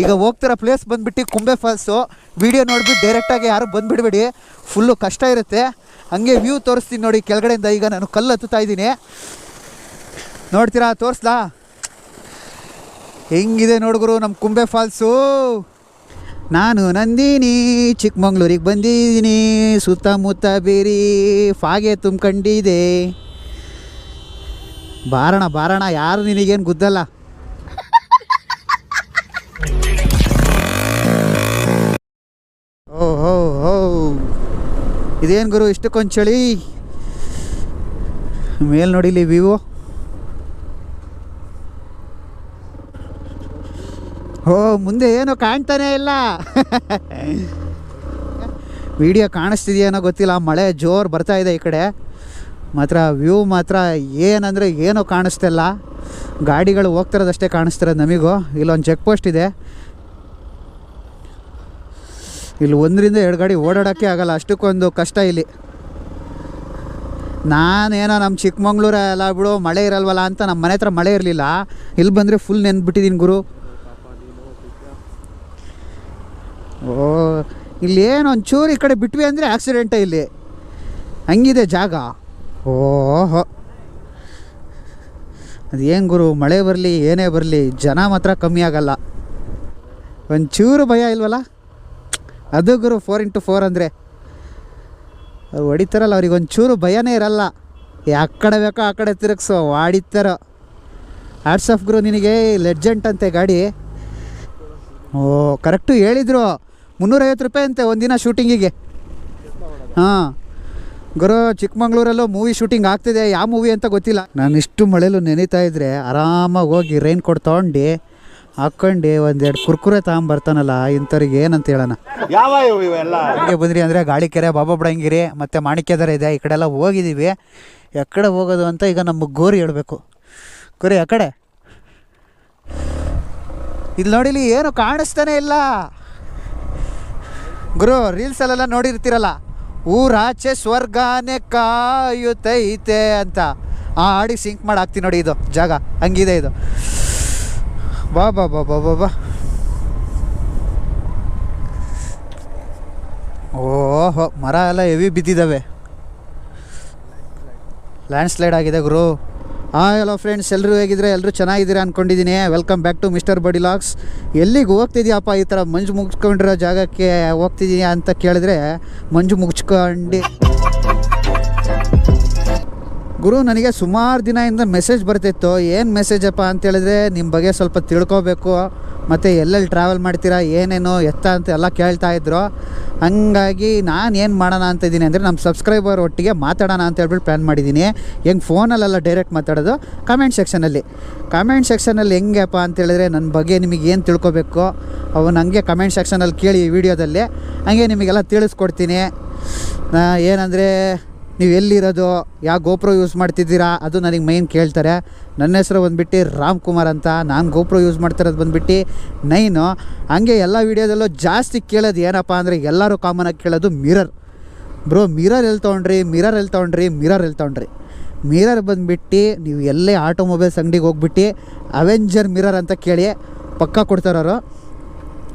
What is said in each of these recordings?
ಈಗ ಹೋಗ್ತಿರೋ ಪ್ಲೇಸ್ ಬಂದ್ಬಿಟ್ಟು ಕುಂಬೆ falls video ನೋಡ್ಬಿಟ್ಟು ಡೈರೆಕ್ಟಾಗಿ ಯಾರು ಬಂದುಬಿಡ್ಬೇಡಿ. ಫುಲ್ಲು ಕಷ್ಟ ಇರುತ್ತೆ. ಹಂಗೆ ವ್ಯೂ ತೋರಿಸ್ತೀನಿ ನೋಡಿ ಕೆಳಗಡೆಯಿಂದ, ಈಗ ನಾನು ಕಲ್ಲು ಹತ್ತುತ್ತಾ ಇದ್ದೀನಿ. ನೋಡ್ತೀರಾ, ತೋರಿಸ್ಲಾ? ಹೆಂಗಿದೆ ನೋಡುಗರು ನಮ್ಮ ಕುಂಬೆ ಫಾಲ್ಸು ನಾನು ನಂದಿನಿ, ಚಿಕ್ಕಮಂಗ್ಳೂರಿಗೆ ಬಂದಿದ್ದೀನಿ. ಸುತ್ತಮುತ್ತ ಬೇರಿ ಫಾಗೆ ತುಂಬ್ಕೊಂಡಿದೆ. ಬಾರಣ ಬಾರಣ, ಯಾರು ನಿನಗೇನು ಗುದ್ದಲ್ಲ? ಇದೇನು ಗುರು ಇಷ್ಟಕ್ಕೊಂದು ಚಳಿ ಮೇಲ್ ನೋಡಿಲಿ ವಿವೋ? ಓ, ಮುಂದೆ ಏನೋ ಕಾಣ್ತಾನೇ ಇಲ್ಲ. ವಿಡಿಯೋ ಕಾಣಿಸ್ತಿದೆಯೇನೋ ಗೊತ್ತಿಲ್ಲ, ಮಳೆ ಜೋರು ಬರ್ತಾ ಇದೆ ಈ ಕಡೆ. ಮಾತ್ರ ವ್ಯೂ ಮಾತ್ರ ಏನಂದರೆ ಏನೂ ಕಾಣಿಸ್ತಿಲ್ಲ. ಗಾಡಿಗಳು ಹೋಗ್ತಿರೋದಷ್ಟೇ ಕಾಣಿಸ್ತಿರೋದು ನಮಗೂ. ಇಲ್ಲೊಂದು ಚೆಕ್ ಪೋಸ್ಟ್ ಇದೆ. ಇಲ್ಲಿ ಒಂದರಿಂದ ಎರಡು ಗಾಡಿ ಓಡಾಡೋಕ್ಕೆ ಆಗಲ್ಲ. ಅಷ್ಟಕ್ಕೊಂದು ಕಷ್ಟ ಇಲ್ಲಿ. ನಾನೇನೋ ನಮ್ಮ ಚಿಕ್ಕಮಂಗ್ಳೂರ ಎಲ್ಲ ಬಿಡು, ಮಳೆ ಇರಲ್ವಲ್ಲ ಅಂತ ನಮ್ಮ ಮನೆ ಹತ್ರ ಮಳೆ ಇರಲಿಲ್ಲ. ಇಲ್ಲಿ ಬಂದರೆ ಫುಲ್ ನೆನ್ಬಿಟ್ಟಿದ್ದೀನಿ ಗುರು. ಓ, ಇಲ್ಲಿ ಏನೊಂಚೂರು ಈ ಕಡೆ ಬಿಟ್ವಿ ಅಂದರೆ ಆಕ್ಸಿಡೆಂಟ ಇಲ್ಲಿ. ಹಂಗಿದೆ ಜಾಗ. ಓಹೋ. ಏನು ಗುರು, ಮಳೆ ಬರಲಿ, ಏನೇ ಬರಲಿ, ಜನ ಮಾತ್ರ ಕಮ್ಮಿ ಆಗಲ್ಲ. ಒಂಚೂರು ಭಯ ಇಲ್ವಲ್ಲ? ಅದು ಗುರು ಫೋರ್ ಇಂಟು ಫೋರ್ ಅಂದರೆ ಅವ್ರು ಹೊಡಿತಾರಲ್ಲ, ಅವ್ರಿಗೆ ಒಂಚೂರು ಭಯನೇ ಇರಲ್ಲ. ಯಾ ಕಡೆ ಬೇಕೋ ಆ ಕಡೆ ತಿರುಗಿಸೋ ಆಡಿತಾರೋ ಆರ್ಟ್ಸ್ ಆಫ್ ಗುರು ನಿನಗೆ ಲೆಡ್ಜೆಂಟ್ ಅಂತೆ ಗಾಡಿ. ಓ ಕರೆಕ್ಟು ಹೇಳಿದರು. ಮುನ್ನೂರೈವತ್ತು ರೂಪಾಯಿ ಅಂತೆ ಒಂದಿನ ಶೂಟಿಂಗಿಗೆ ಹಾಂ. ಗುರು, ಚಿಕ್ಕಮಂಗ್ಳೂರಲ್ಲೂ ಮೂವಿ ಶೂಟಿಂಗ್ ಆಗ್ತಿದೆ. ಯಾವ ಮೂವಿ ಅಂತ ಗೊತ್ತಿಲ್ಲ. ನಾನು ಇಷ್ಟು ಮಳೆಲು ನೆನೀತಾ ಇದ್ದರೆ ಆರಾಮಾಗಿ ಹೋಗಿ ರೈನ್ ಕೋಟ್ ತೊಗೊಂಡು ಹಾಕ್ಕೊಂಡು ಒಂದೆರಡು ಕುರ್ಕುರೆ ತಗೊಂಬರ್ತಾನಲ್ಲ ಇಂಥವ್ರಿಗೆ ಏನಂತ ಹೇಳೋಣ? ಯಾವ ಇವು ಇವೆಲ್ಲ? ಹಂಗೆ ಬಂದ್ರಿ ಅಂದರೆ ಗಾಳಿಕೆರೆ ಬಾಬಾ ಬಡಂಗಿರಿ ಮತ್ತು ಮಾಣಿಕ್ಯದರ ಇದೆ ಈ ಕಡೆ ಎಲ್ಲ ಹೋಗಿದ್ದೀವಿ ಎಕ್ಕಡೆ ಹೋಗೋದು ಅಂತ ಈಗ ನಮಗೆ ಗೋರಿ ಹೇಳಬೇಕು. ಗೋರಿ ಆ ಕಡೆ ಇಲ್ಲಿ ನೋಡಿಲಿ ಏನು ಕಾಣಿಸ್ತಾನೆ ಇಲ್ಲ. ಗುರು ರೀಲ್ಸಲ್ಲೆಲ್ಲ ನೋಡಿರ್ತೀರಲ್ಲ ಊರಾಚೆ ಸ್ವರ್ಗಾನೆ ಕಾಯುತ್ತೈತೆ ಅಂತ. ಆ ಹಾಡಿಗೆ ಸಿಂಕ್ ಮಾಡಿ ಹಾಕ್ತೀನಿ ನೋಡಿ ಇದು ಜಾಗ ಹಂಗಿದೆ ಇದು. ಬಾ ಬಾ ಬಾ ಬಾ ಬಾ ಬಾ ಓಹೋ, ಮರ ಎಲ್ಲ ಹೆವಿ ಬಿದ್ದಿದ್ದಾವೆ. ಲ್ಯಾಂಡ್ ಸ್ಲೈಡ್ ಆಗಿದೆ ಗುರು. ಹಾಂ ಹಲೋ ಫ್ರೆಂಡ್ಸ್ ಎಲ್ಲರೂ ಹೇಗಿದ್ರೆ? ಎಲ್ಲರೂ ಚೆನ್ನಾಗಿದ್ದೀರಾ ಅಂದ್ಕೊಂಡಿದ್ದೀನಿ welcome back to mister buddy lacks ಎಲ್ಲಿಗೆ ಹೋಗ್ತಿದ್ಯಪ್ಪ ಈ ಥರ ಮಂಜು ಮುಗಿಸ್ಕೊಂಡಿರೋ ಜಾಗಕ್ಕೆ ಹೋಗ್ತಿದ್ದೀನಿ ಅಂತ ಕೇಳಿದ್ರೆ, ಮಂಜು ಮುಗಿಸ್ಕೊಂಡು ಗುರು, ನನಗೆ ಸುಮಾರು ದಿನದಿಂದ ಮೆಸೇಜ್ ಬರ್ತಿತ್ತು. ಏನು ಮೆಸೇಜಪ್ಪ ಅಂತ ಹೇಳಿದ್ರೆ ನಿಮ್ಮ ಬಗ್ಗೆ ಸ್ವಲ್ಪ ತಿಳ್ಕೊಬೇಕು. ಮತ್ತು ಎಲ್ಲೆಲ್ಲಿ ಟ್ರಾವೆಲ್ ಮಾಡ್ತೀರಾ, ಏನೇನು ಎತ್ತ ಅಂತ ಎಲ್ಲ ಕೇಳ್ತಾ ಇದ್ರು. ಹಂಗಾಗಿ ನಾನು ಏನು ಮಾಡೋಣ ಅಂತ ಇದ್ದೀನಿ ಅಂದರೆ ನಮ್ಮ ಸಬ್ಸ್ಕ್ರೈಬರ್ ಒಟ್ಟಿಗೆ ಮಾತಾಡೋಣ ಅಂತ ಹೇಳ್ಬಿಟ್ಟು ಪ್ಲ್ಯಾನ್ ಮಾಡಿದ್ದೀನಿ. ಹೆಂಗೆ ಫೋನಲ್ಲೆಲ್ಲ ಡೈರೆಕ್ಟ್ ಮಾತಾಡೋದು? ಕಮೆಂಟ್ ಸೆಕ್ಷನಲ್ಲಿ ಕಮೆಂಟ್ ಸೆಕ್ಷನಲ್ಲಿ ಹೆಂಗೆಪ್ಪ ಅಂತೇಳಿದ್ರೆ ನನ್ನ ಬಗ್ಗೆ ನಿಮಗೆ ಏನು ತಿಳ್ಕೊಬೇಕು? ಅವನು ಹಂಗೆ ಕಮೆಂಟ್ ಸೆಕ್ಷನಲ್ಲಿ ಕೇಳಿ ಈ ವಿಡಿಯೋದಲ್ಲಿ ಹಂಗೆ ನಿಮಗೆಲ್ಲ ತಿಳಿಸ್ಕೊಡ್ತೀನಿ. ಏನಂದರೆ ನೀವು ಎಲ್ಲಿರೋದು, ಯಾವ ಗೋಪ್ರೋ ಯೂಸ್ ಮಾಡ್ತಿದ್ದೀರಾ, ಅದು ನನಗೆ ಮೈನ್ ಕೇಳ್ತಾರೆ. ನನ್ನ ಹೆಸರು ಬಂದುಬಿಟ್ಟು ರಾಮ್ ಕುಮಾರ್ ಅಂತ, ನಾನು ಗೋಪ್ರೋ ಯೂಸ್ ಮಾಡ್ತಿರೋದು ಬಂದುಬಿಟ್ಟು ನೈನು. ಹಂಗೆ ಎಲ್ಲ ವೀಡಿಯೋದಲ್ಲೂ ಜಾಸ್ತಿ ಕೇಳೋದು ಏನಪ್ಪ ಅಂದರೆ ಎಲ್ಲರೂ ಕಾಮನಾಗಿ ಕೇಳೋದು ಮಿರರ್ ಬ್ರೋ ಮಿರರ್ ಎಲ್ಲಿ ತೊಗೊಂಡ್ರಿ ಮಿರರ್ ಎಲ್ಲಿ ತೊಗೊಂಡ್ರಿ ಮಿರರ್ ಎಲ್ಲಿ ತೊಗೊಂಡ್ರಿ? ಮಿರರ್ ಬಂದುಬಿಟ್ಟು ನೀವು ಎಲ್ಲೇ ಆಟೋಮೊಬೈಲ್ಸ್ ಅಂಗಡಿಗೆ ಹೋಗ್ಬಿಟ್ಟು ಅವೆಂಜರ್ ಮಿರರ್ ಅಂತ ಕೇಳಿ ಪಕ್ಕ ಕೊಡ್ತಾರವರು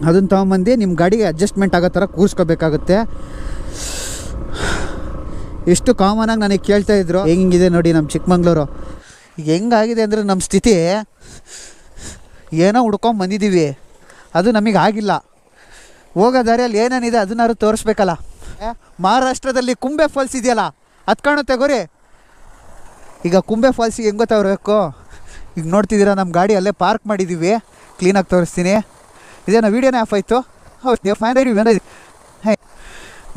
ಅದನ್ನು ತೊಗೊಂಬಂದು ನಿಮ್ಮ ಗಾಡಿಗೆ ಅಡ್ಜಸ್ಟ್ಮೆಂಟ್ ಆಗೋ ಥರ ಕೂರಿಸ್ಕೋಬೇಕಾಗುತ್ತೆ. ಎಷ್ಟು ಕಾಮನ್ ಆಗಿ ನನಗೆ ಕೇಳ್ತಾ ಇದ್ರು. ಹೆಂಗಿದೆ ನೋಡಿ ನಮ್ಮ ಚಿಕ್ಕಮಂಗ್ಳೂರು. ಹೆಂಗಾಗಿದೆ ಅಂದರೆ ನಮ್ಮ ಸ್ಥಿತಿ ಏನೋ ಹುಡ್ಕೊಂಡು ಬಂದಿದ್ದೀವಿ ಅದು ನಮಗೆ ಆಗಿಲ್ಲ. ಹೋಗೋ ದಾರಿಯಲ್ಲಿ ಏನೇನಿದೆ ಅದನ್ನಾರು ತೋರಿಸ್ಬೇಕಲ್ಲ. ಮಹಾರಾಷ್ಟ್ರದಲ್ಲಿ ಕುಂಬೆ ಫಾಲ್ಸ್ ಇದೆಯಲ್ಲ, ಅದು ಕಾಣುತ್ತೆ ಗೊರಿ ಈಗ ಕುಂಬೆ ಫಾಲ್ಸಿಗೆ ಹೆಂಗೋ ತೋರಬೇಕು ಈಗ ನೋಡ್ತಿದ್ದೀರಾ ನಮ್ಮ ಗಾಡಿ ಅಲ್ಲೇ ಪಾರ್ಕ್ ಮಾಡಿದ್ದೀವಿ ಕ್ಲೀನಾಗಿ ತೋರಿಸ್ತೀನಿ. ಇದೇನೋ ವೀಡಿಯೋನೇ ಆಫ್ ಆಯಿತು. ಹೌದು ಫೈನ್ ಹೇ,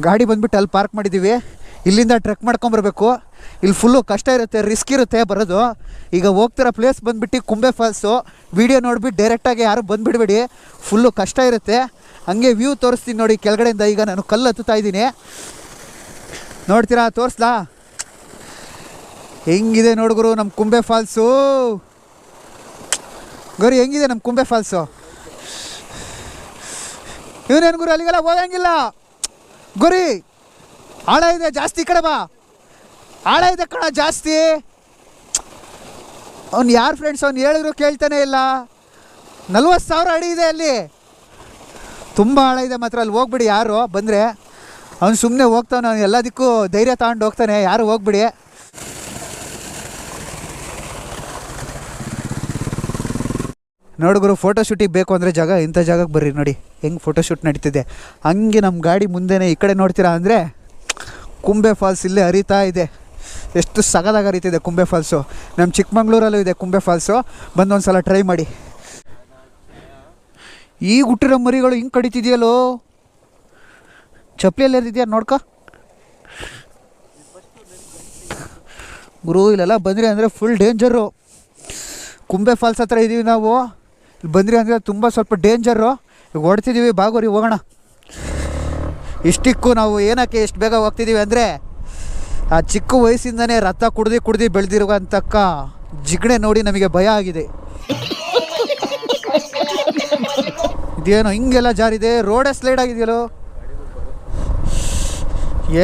ಗಾಡಿ ಬಂದ್ಬಿಟ್ಟು ಅಲ್ಲಿ ಪಾರ್ಕ್ ಮಾಡಿದ್ದೀವಿ ಇಲ್ಲಿಂದ ಟ್ರೆಕ್ ಮಾಡ್ಕೊಂಬರ್ಬೇಕು. ಇಲ್ಲಿ ಫುಲ್ಲು ಕಷ್ಟ ಇರುತ್ತೆ ರಿಸ್ಕ್ ಇರುತ್ತೆ ಬರೋದು. ಈಗ ಹೋಗ್ತಿರೋ ಪ್ಲೇಸ್ ಬಂದುಬಿಟ್ಟು ಕುಂಬೆ ಫಾಲ್ಸು ವಿಡಿಯೋ ನೋಡಿಬಿಟ್ಟು ಡೈರೆಕ್ಟಾಗಿ ಯಾರು ಬಂದುಬಿಡ್ಬೇಡಿ. ಫುಲ್ಲು ಕಷ್ಟ ಇರುತ್ತೆ. ಹಂಗೆ ವ್ಯೂ ತೋರಿಸ್ತೀನಿ ನೋಡಿ ಕೆಳಗಡೆಯಿಂದ. ಈಗ ನಾನು ಕಲ್ಲು ಹತ್ತುತ್ತಾ ಇದ್ದೀನಿ. ನೋಡ್ತೀರಾ, ತೋರಿಸ್ಲಾ? ಹೆಂಗಿದೆ ನೋಡುಗರು ನಮ್ಮ ಕುಂಬೆ ಫಾಲ್ಸು ಗೌರಿ, ಹೆಂಗಿದೆ ನಮ್ಮ ಕುಂಬೆ ಫಾಲ್ಸು ಇವನೇನು ಗುರು, ಅಲ್ಲಿಗೆಲ್ಲ ಹೋಗಂಗಿಲ್ಲ. ಗುರಿ ಆಳ ಇದೆ, ಜಾಸ್ತಿ ಕಡೆ ಬಾ. ಆಳ ಇದೆ ಕಣ, ಜಾಸ್ತಿ. ಅವ್ನು ಯಾರು ಫ್ರೆಂಡ್ಸ್ ಅವ್ನು ಹೇಳಿದ್ರು ಕೇಳ್ತಾನೆ ಇಲ್ಲ. ನಲ್ವತ್ತು ಸಾವಿರ ಅಡಿ ಇದೆ ಅಲ್ಲಿ. ತುಂಬ ಆಳ ಇದೆ ಮಾತ್ರ, ಅಲ್ಲಿ ಹೋಗ್ಬಿಡಿ ಯಾರು, ಬಂದರೆ. ಅವ್ನು ಸುಮ್ಮನೆ ಹೋಗ್ತಾನೆ, ಅವ್ನು ಎಲ್ಲದಕ್ಕೂ ಧೈರ್ಯ ತಗೊಂಡು ಹೋಗ್ತಾನೆ, ಯಾರು ಹೋಗ್ಬಿಡಿ. ನೋಡುಗರು ಫೋಟೋ ಶೂಟಿಗೆ ಬೇಕು ಅಂದರೆ ಜಾಗ, ಇಂಥ ಜಾಗಕ್ಕೆ ಬರ್ರಿ, ನೋಡಿ. ಹೆಂಗೆ ಫೋಟೋ ಶೂಟ್ ನಡೀತಿದೆ. ಹಂಗೆ ನಮ್ಮ ಗಾಡಿ ಮುಂದೆನೇ ಈ ಕಡೆ ನೋಡ್ತೀರಾ ಅಂದರೆ ಕುಂಬೆ ಫಾಲ್ಸ್ ಇಲ್ಲೇ ಹರಿತಾ ಇದೆ. ಎಷ್ಟು ಸಗದಾಗ ಹರಿತಿದೆ ಕುಂಬೆ ಫಾಲ್ಸು. ನಮ್ಮ ಚಿಕ್ಕಮಂಗ್ಳೂರಲ್ಲೂ ಇದೆ ಕುಂಬೆ ಫಾಲ್ಸು. ಬಂದು ಒಂದು ಸಲ ಟ್ರೈ ಮಾಡಿ. ಈ ಹುಟ್ಟಿರೋ ಮರಿಗಳು ಹಿಂಗೆ ಕಡಿತಿದೆಯಲ್ಲೋ? ಚಪ್ಪಲಿಯಲ್ಲಿ ಎದ್ದಿದ್ಯಾ ನೋಡ್ಕೊ. ಗುರು, ಇಲ್ಲೆಲ್ಲ ಬಂದ್ರಿ ಅಂದರೆ ಫುಲ್ ಡೇಂಜರು ಕುಂಬೆ ಫಾಲ್ಸ್ ಹತ್ರ ಇದ್ದೀವಿ ನಾವು. ಇಲ್ಲಿ ಬಂದ್ರಿ ಅಂದರೆ ತುಂಬ ಸ್ವಲ್ಪ ಡೇಂಜರು ಈಗ ಹೊಡ್ತಿದ್ದೀವಿ ಬಾಗೋರಿ, ಹೋಗೋಣ. ಇಷ್ಟಕ್ಕೂ ನಾವು ಏನಕ್ಕೆ ಎಷ್ಟು ಬೇಗ ಹೋಗ್ತಿದ್ದೀವಿ ಅಂದರೆ ಆ ಚಿಕ್ಕ ವಯಸ್ಸಿಂದನೇ ರಥ ಕುಡ್ದು ಕುಡ್ದು ಬೆಳೆದಿರುವಂತಕ್ಕ ಜಿಗಣೆ ನೋಡಿ ನಮಗೆ ಭಯ ಆಗಿದೆ. ಇದೇನೋ ಹಿಂಗೆಲ್ಲ ಜಾರಿದೆ? ರೋಡೇ ಸ್ಲೈಡ್ ಆಗಿದೆಯಲ್ಲೋ?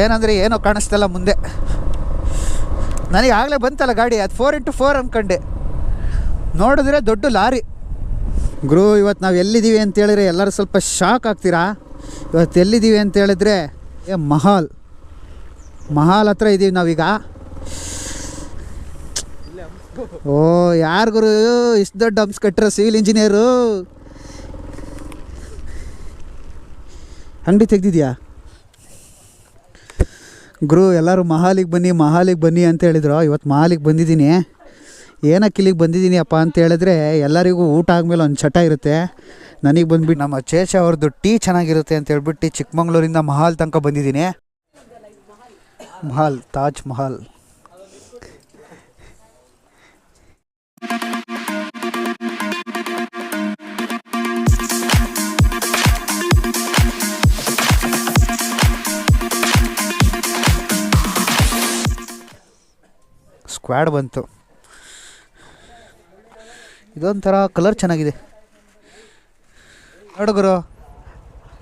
ಏನಂದರೆ ಏನೋ ಕಾಣಿಸ್ತಲ್ಲ ಮುಂದೆ. ನನಗೆ ಆಗಲೇ ಬಂತಲ್ಲ ಗಾಡಿ, ಅದು ಫೋರ್ ಇಂಟು ಫೋರ್ ಅಂದ್ಕೊಂಡೆ ನೋಡಿದ್ರೆ ದೊಡ್ಡ ಲಾರಿ. ಗುರು ಇವತ್ತು ನಾವು ಎಲ್ಲಿದ್ದೀವಿ ಅಂತೇಳಿದ್ರೆ ಎಲ್ಲರೂ ಸ್ವಲ್ಪ ಶಾಕ್ ಆಗ್ತೀರಾ? ಇವತ್ತು ಎಲ್ಲಿದ್ದೀವಿ ಅಂತ ಹೇಳಿದ್ರೆ, ಏ, ಮಹಾಲ್. ಮಹಾಲ್ ಹತ್ರ ಇದ್ದೀವಿ ನಾವೀಗ. ಓ, ಯಾರು ಗುರು? ಇಷ್ಟು ದೊಡ್ಡ ಹಂಪ್ಸ್ ಕಟ್ಟಿರೋ ಸಿವಿಲ್ ಇಂಜಿನಿಯರು. ಅಂಗಡಿ ತೆಗ್ದಿದ್ಯಾ? ಗುರು, ಎಲ್ಲರೂ ಮಹಾಲಿಗೆ ಬನ್ನಿ ಮಹಾಲಿಗೆ ಬನ್ನಿ ಅಂತ ಹೇಳಿದ್ರು. ಇವತ್ತು ಮಹಾಲಿಗೆ ಬಂದಿದ್ದೀನಿ. ಏನಕ್ಕೆ ಇಲ್ಲಿಗೆ ಬಂದಿದ್ದೀನಿ ಅಪ್ಪ ಅಂತ ಹೇಳಿದ್ರೆ ಎಲ್ಲರಿಗೂ ಊಟ ಆದಮೇಲೆ ಒಂದು ಚಟ ಇರುತ್ತೆ. ನನಗೆ ಬಂದ್ಬಿಟ್ಟು ನಮ್ಮ ಚೇಚ ಅವ್ರದ್ದು ಟೀ ಚೆನ್ನಾಗಿರುತ್ತೆ ಅಂತ ಹೇಳ್ಬಿಟ್ಟು ಚಿಕ್ಕಮಂಗ್ಳೂರಿಂದ ಮಹಾಲ್ ತನಕ ಬಂದಿದ್ದೀನಿ. ಮಹಲ್, ತಾಜ್ ಮಹಲ್. ಸ್ಕ್ವಾಡ್ ಬಂತು. ಇದೊಂಥರ ಕಲರ್ ಚೆನ್ನಾಗಿದೆ. ನೋಡು ಗುರು,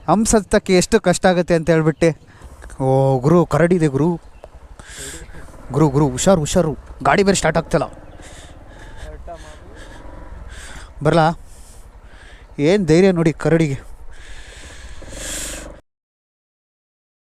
ಹಂಸತ್ತಕ್ಕೆ ಎಷ್ಟು ಕಷ್ಟ ಆಗುತ್ತೆ ಅಂತ ಹೇಳ್ಬಿಟ್ಟು. ಓ, ಗುರು, ಕರಡಿದೆ ಗುರು. ಗುರು ಗುರು, ಹುಷಾರು ಹುಷಾರು. ಗಾಡಿ ಬೇರೆ ಸ್ಟಾರ್ಟ್ ಆಗ್ತಲ್ಲ. ಬರಲಾ? ಏನು ಧೈರ್ಯ ನೋಡಿ ಕರಡಿಗೆ.